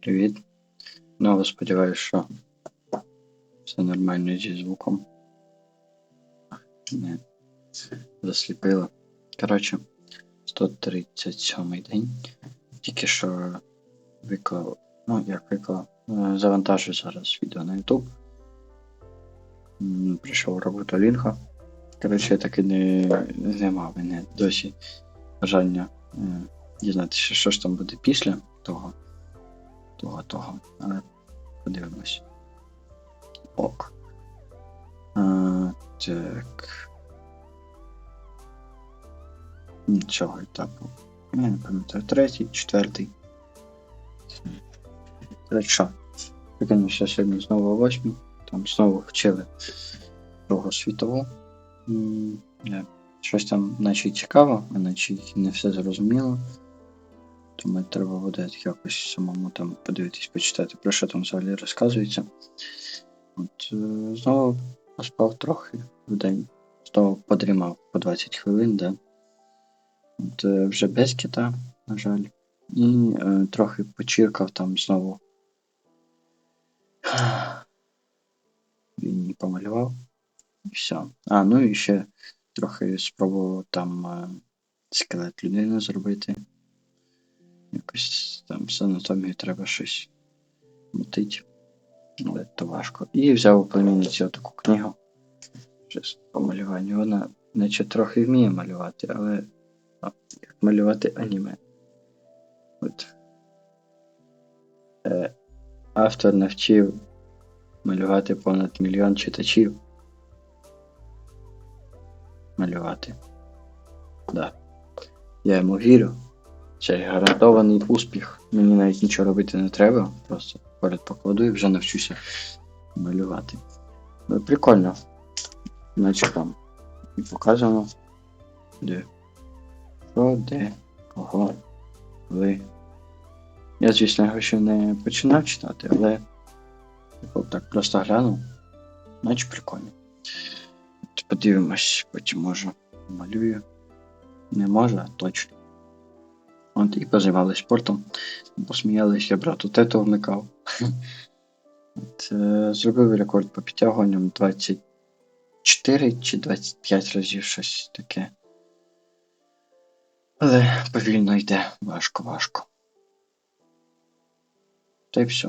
Привіт. Ну, сподіваюся, що все нормально зі звуком. Не засліпило. Коротше, 137 день. Тільки що виклав. Ну, як виклав. е, Завантажую зараз відео на YouTube. Прийшов роботу Лінга. Коротше, я таки не, не мав мене досі бажання е, дізнатися, що ж там буде після того. Того, того. Але подивимось. Ок. А, так. Нічого етапу. Я не пам'ятаю. Третій, четвертий. Коротше, що? Прикинувся сьогодні знову о восьмій. Там знову вчили Другу світову. Е, Щось там наче цікаво, а наче не все зрозуміло. Тому треба буде якось самому там подивитись, почитати, про що там взагалі розказується. От, е, знову поспав трохи в день. Знову подрімав по 20 хвилин, да. От, е, вже без кита, на жаль. І е, трохи почіркав там знову. Він помалював. І все. А, ну і ще трохи спробував там е, скелет людини зробити. Якось там з анатомією треба щось мутить. Але то важко. І взяв у племінниці таку книгу. Щось по малюванню. Вона наче трохи вміє малювати, але а, як малювати аніме. От. Е, автор навчив малювати понад мільйон читачів. Малювати. Да. Я йому вірю. Це гарантований успіх. Мені навіть нічого робити не треба. Просто поряд покладу і вже навчуся малювати. Ну, прикольно. Наче там і показано. Де. Що, де, кого, коли. Я, звісно, його ще не починав читати, але типу, так просто глянув. Наче прикольно. Подивимось, потім може малюю. Не може, а точно. От і позаймались спортом. Посміялись, я брату тето вмикав. От, зробив рекорд по підтягуванням 24 чи 25 разів щось таке. Але повільно йде, важко, важко. Та й все.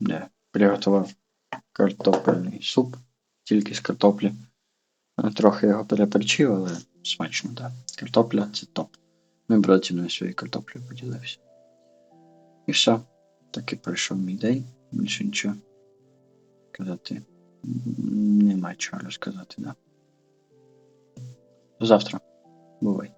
Де, приготував картопельний суп, тільки з картоплі. Трохи його переперчив, але смачно, так. Картопля це топ. Ми братіною своєю картоплею поділився. І все. Так і пройшов мій день. Більше нічого казати. Нема чого розказати, да. До завтра. Бувай.